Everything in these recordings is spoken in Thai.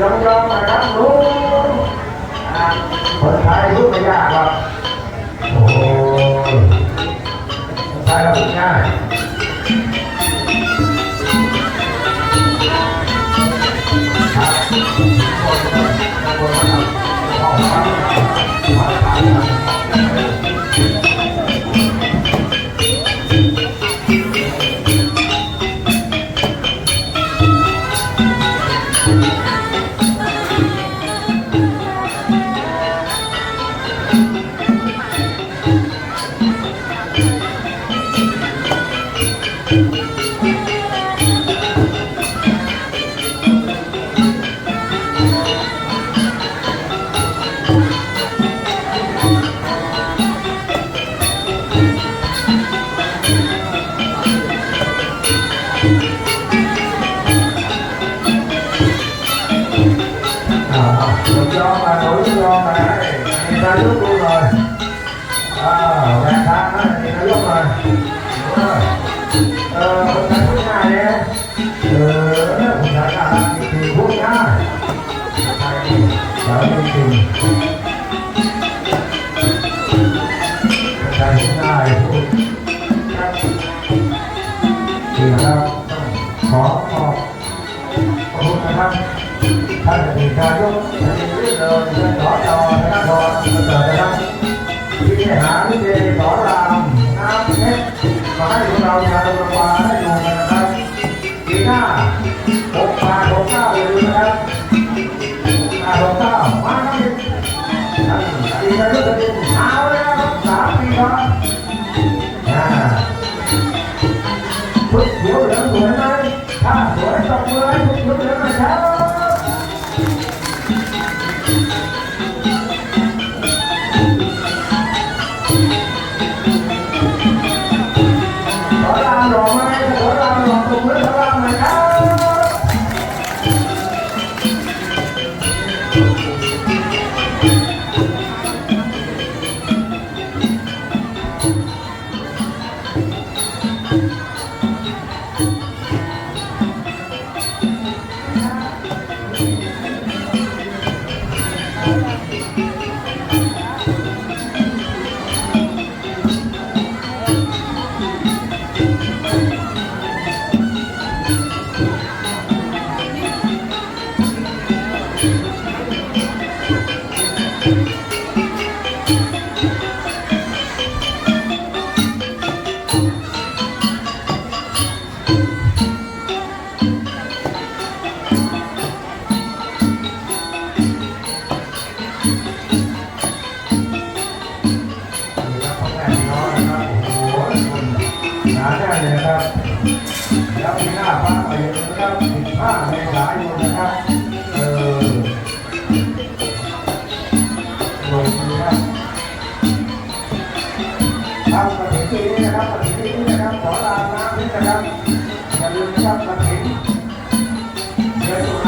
ยอมยอมนะครับรู้อ่าคนไทยรู้ไม่ยากหรอกโอ้ยคนไทยเราพูดง่าย กจริงๆพูดง่ายไทยสาวจริงๆคนไทยพูดง่ายพูดครับดีนะครับขอขอบขอบคุณนะครับ ท่านอดีตนายกท่านนี้เรื่องเดินเดินสอจอนาธรประเสริฐนะครับที่ได้หาวิเศษสอนรามน้ำเพชรมาให้พวกเราชาวตะวันได้ดูกันนะครับปีหน้าหกแปดหกเก้าอย่าลืมนะครับหกแปดหกเก้ามาครับท่านอดีตนายกท่านนี้เอาเลยนะครับสามปีครับ แล้วปีหน้าฟ้าไปนะครับ15เมษายนนะครับเออลงมือครับทำกระถิ่นปีนี้นะครับกระถิ่นปีนี้นะครับขอลาน้ำนิดนะครับอย่าลืมนะครับมาถึงเดือนตุลา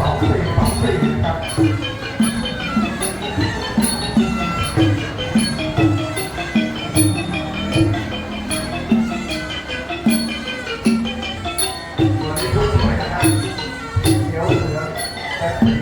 สองสี่สองสี่คนี่ยวเห